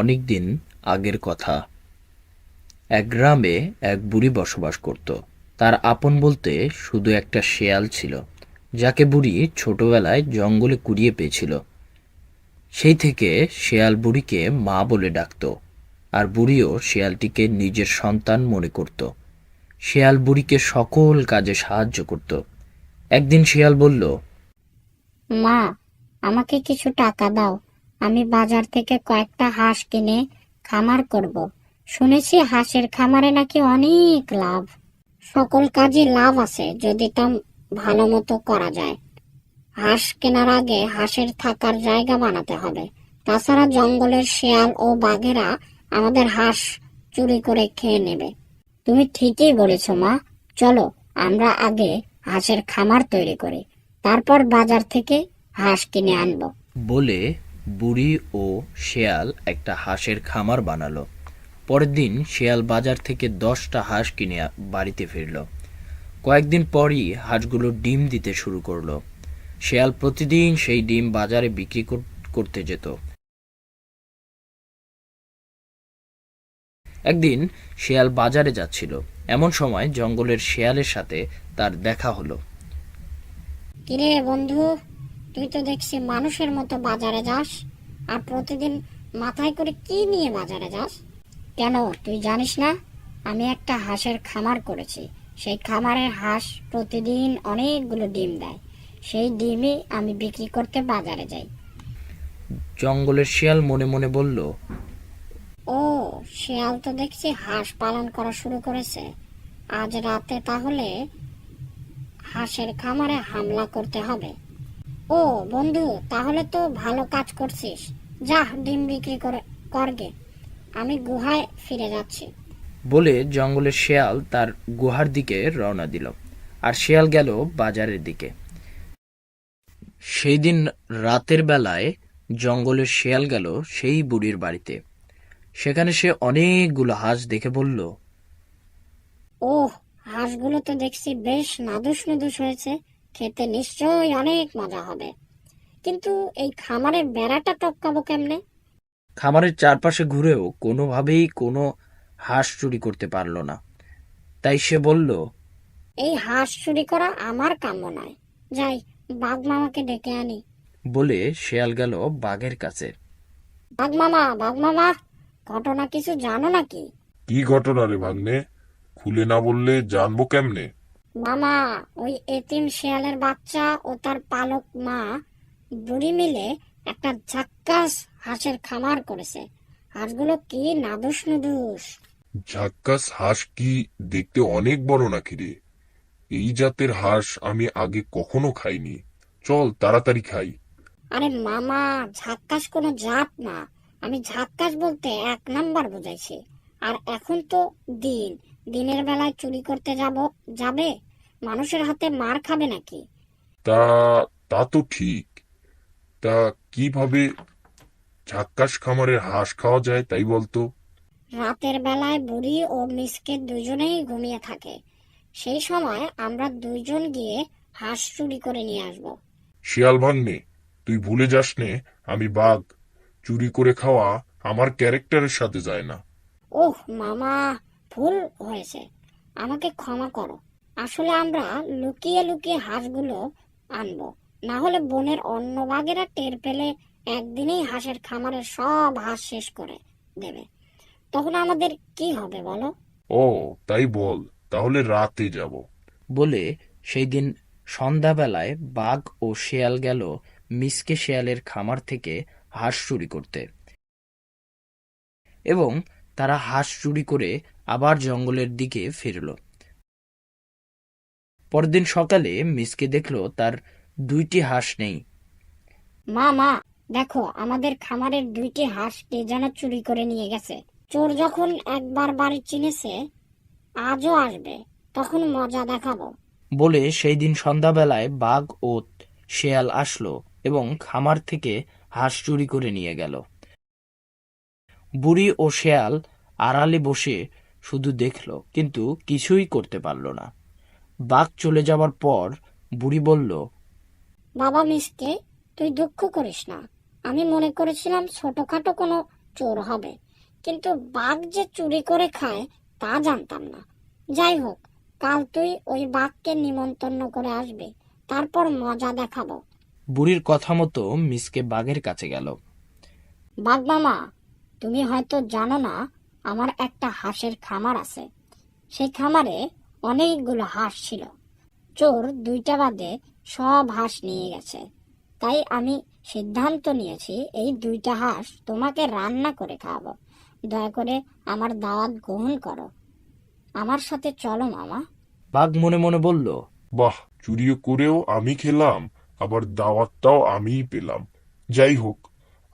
অনেক দিন আগের কথা। এক গ্রামে এক বুড়ি বসবাস করত। তার আপন বলতে শুধু একটা শেয়াল ছিল, যাকে বুড়ি ছোটবেলায় জঙ্গলে কুড়িয়ে পেয়েছিল। সেই থেকে শেয়াল বুড়িকে মা বলে ডাকত, আর বুড়িও শেয়ালটিকে নিজের সন্তান মনে করত। শেয়াল বুড়িকে সকল কাজে সাহায্য করত। একদিন শেয়াল বলল, মা, আমাকে কিছু টাকা দাও। আমি বাজার থেকে কয়েকটা হাঁস কিনে খামার করব। শুনেছি হাঁসের খামারে নাকি অনেক লাভ। সকল কাজে লাভ আছে, যদি তা ভালো মতো করা যায়। হাঁস কেনার আগে হাঁসের থাকার জায়গা বানাতে হবে। তাছাড়া জঙ্গলের শেয়াল ও বাঘেরা আমাদের হাঁস চুরি করে খেয়ে নেবে। তুমি ঠিকই বলেছ, মা। চলো, আমরা আগে হাঁসের খামার তৈরি করি। তারপর বাজার থেকে হাঁস কিনে আনব। বলে বুড়ি ও শেয়াল একটা হাঁসের খামার বানালো। পরের দিন শেয়াল বাজার থেকে দশটা হাঁস কিনে বাড়িতে ফিরল। কয়েকদিন পরই হাঁসগুলো ডিম দিতে শুরু করল। শেয়াল প্রতিদিন সেই ডিম বাজারে বিক্রি করতে যেত। একদিন শেয়াল বাজারে যাচ্ছিল। এমন সময় জঙ্গলের শেয়ালের সাথে তার দেখা হলো। কিরে বন্ধু তুই তো দেখছি মানুষের মতো বাজারে যাস আর প্রতিদিন মাথায় করে কি নিয়ে বাজারে যাস? কেন তুই জানিস না? আমি একটা হাঁসের খামার করেছি। সেই খামারের হাঁস প্রতিদিন অনেকগুলো ডিম দেয়। সেই ডিমই আমি বিক্রি করতে বাজারে যাই। জঙ্গলের শিয়াল মনে মনে বলল ও শিয়াল তো দেখছি হাঁস পালন করা শুরু করেছে। আজ রাতে তাহলে হাঁসের খামারে হামলা করতে হবে। ও বন্ধু তাহলে তো ভালো কাজ করছিস। যা ডিম বিক্রি করে করগে আমি গুহায় ফিরে যাচ্ছি। বলে জঙ্গলের শেয়াল তার গুহার দিকে রওনা দিল আর শেয়াল গেল বাজারের দিকে। সেই দিন রাতের বেলায় জঙ্গলের শেয়াল গেল সেই বুড়ির বাড়িতে। সেখানে সে অনেকগুলো হাঁস দেখে বলল ওহ হাঁসগুলো তো দেখছি বেশ নাদুস নুদুস হয়েছে। খেতে নিশ্চয়ই অনেক মজা হবে। কিন্তু এই খামারের বেড়াটা টপকাবো কেমনে? খামারের চারপাশে ঘুরেও কোনোভাবেই কোনো হাঁস চুরি করতে পারল না। তাই সে বলল এই হাঁস চুরি করা আমার কাম্য নয়। যাই বাঘ মামাকে ডেকে আনি। বলে শেয়াল গেল বাঘের কাছে। বাঘ মামা বাঘ মামা ঘটনা কিছু জানো নাকি? কি ঘটনা রে ভাগ্নে? খুলে না বললে জানব কেমনে? মামা ওই এতিম শেয়ালের বাচ্চা ও তার পালক মা বুড়ি মিলে একটা ঝাক্কাস হাঁসের খামার করেছে। হাঁসগুলো কি নাদুস নুদুস? ঝাক্কাস হাঁস কি দেখতে অনেক বড় নাকি রে? এই জাতের হাঁস আমি আগে কখনো খাইনি। চল তাড়াতাড়ি খাই। আরে মামা ঝাক্কাস কোনো জাত না। আমি ঝাক্কাস বলতে এক নাম্বার বুঝাইছি। আর এখন তো দিন। দিনের বেলায় চুরি করতে যাব যাবে? মানুষের হাতে মার খাবে নাকি? তা তা তো ঠিক। তা কীভাবে ঝাক্কাস খামারের হাঁস খাওয়া যায় তাই বলতো? রাতের বেলায় বুড়ি ও মিসকে দুজনেই ঘুমিয়ে থাকে। সেই সময় আমরা দুইজন গিয়ে হাঁস চুরি করে নিয়ে আসব। শিয়াল ভাগ্নে তুই ভুলে যাস নে আমি বাঘ। চুরি করে খাওয়া আমার ক্যারেক্টারের সাথে যায় না। ওহ মামা ভুল হয়েছে। আমাকে ক্ষমা করো। আসলে আমরা লুকিয়ে লুকিয়ে হাঁসগুলো আনব। না হলে বনের অন্য বাঘেরা টের পেলে একদিনেই হাঁসের খামারের সব হাঁস শেষ করে দেবে। তখন আমাদের কি হবে বলো? ও তাই বল তাহলে রাতে যাব। বলে সেই দিন সন্ধ্যাবেলায় বাঘ ও শেয়াল গেল মিসকে শেয়ালের খামার থেকে হাঁস চুরি করতে। এবং তারা হাঁস চুরি করে আবার জঙ্গলের দিকে ফিরল। পরদিন সকালে মিসকে দেখল তার দুইটি হাঁস নেই। মা মা দেখো আমাদের খামারের দুইটি হাঁস কে যেন চুরি করে নিয়ে গেছে। চোর যখন একবার বাড়ি চিনেছে আজও আসবে তখন মজা দেখাবো। বলে সেই দিন সন্ধ্যাবেলায় বাঘ ও শেয়াল আসলো এবং খামার থেকে হাঁস চুরি করে নিয়ে গেল। বুড়ি ও শেয়াল আড়ালে বসে শুধু দেখল কিন্তু কিছুই করতে পারল না। বাঘ চলে যাওয়ার পর বুড়ি বলল বাবা মিসকে তুই দুঃখ করিস না। আমি মনে করেছিলাম ছোটখাটো কোনো চোর হবে। কিন্তু বাঘ যে চুরি করে খায় তা জানতাম না। যাই হোক কাল তুই ওই বাঘকে নিমন্ত্রণ করে আসবে। তারপর মজা দেখাবো। বুড়ির কথা মতো মিসকে বাঘের কাছে গেল। বাঘ মামা তুমি হয়তো জানো না আমার একটা হাঁসের খামার আছে। সেই খামারে অনেকগুলো হাঁস ছিল। চোর দুইটা বাদে সব হাঁস নিয়ে গেছে। তাই আমি সিদ্ধান্ত নিয়েছি এই দুইটা হাঁস তোমাকে রান্না করে খাওয়াবো। দয়া করে আমার দাওয়াত গ্রহণ করো। আমার সাথে চলো মামা। বাঘ মনে মনে বলল বাহ চুরি করেও আমি খেলাম আবার দাওয়াতটাও আমিই পেলাম। যাই হোক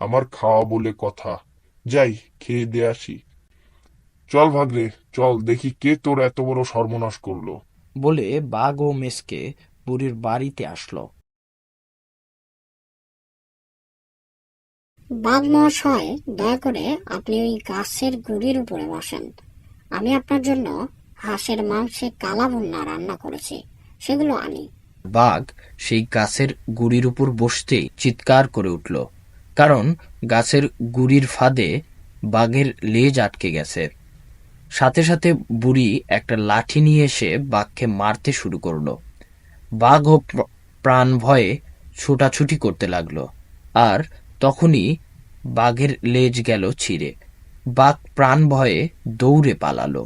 আমার খাওয়া বলে কথা। যাই খেয়ে দিয়ে আসি। চল ভাগরে চল দেখি কে তোর এত বড় সর্বনাশ করল। বলে বাঘ ও মেসকে বুড়ির বাড়িতে আসলো। বাঘ মহাশয় দয়া করে আপনি ওই গাছের গুড়ির উপরে বসেন। আমি আপনার জন্য হাঁসের মাংসে কালা ভুন্না রান্না করেছি সেগুলো আনি। বাঘ সেই গাছের গুড়ির উপর বসতেই চিৎকার করে উঠল কারণ গাছের গুড়ির ফাঁদে বাঘের লেজ আটকে গেছে। সাথে সাথে বুড়ি একটা লাঠি নিয়ে এসে বাঘকে মারতে শুরু করল। বাঘ ও প্রাণ ভয়ে ছোটাছুটি করতে লাগল। আর তখনই বাঘের লেজ গেল ছিঁড়ে। বাঘ প্রাণ ভয়ে দৌড়ে পালালো।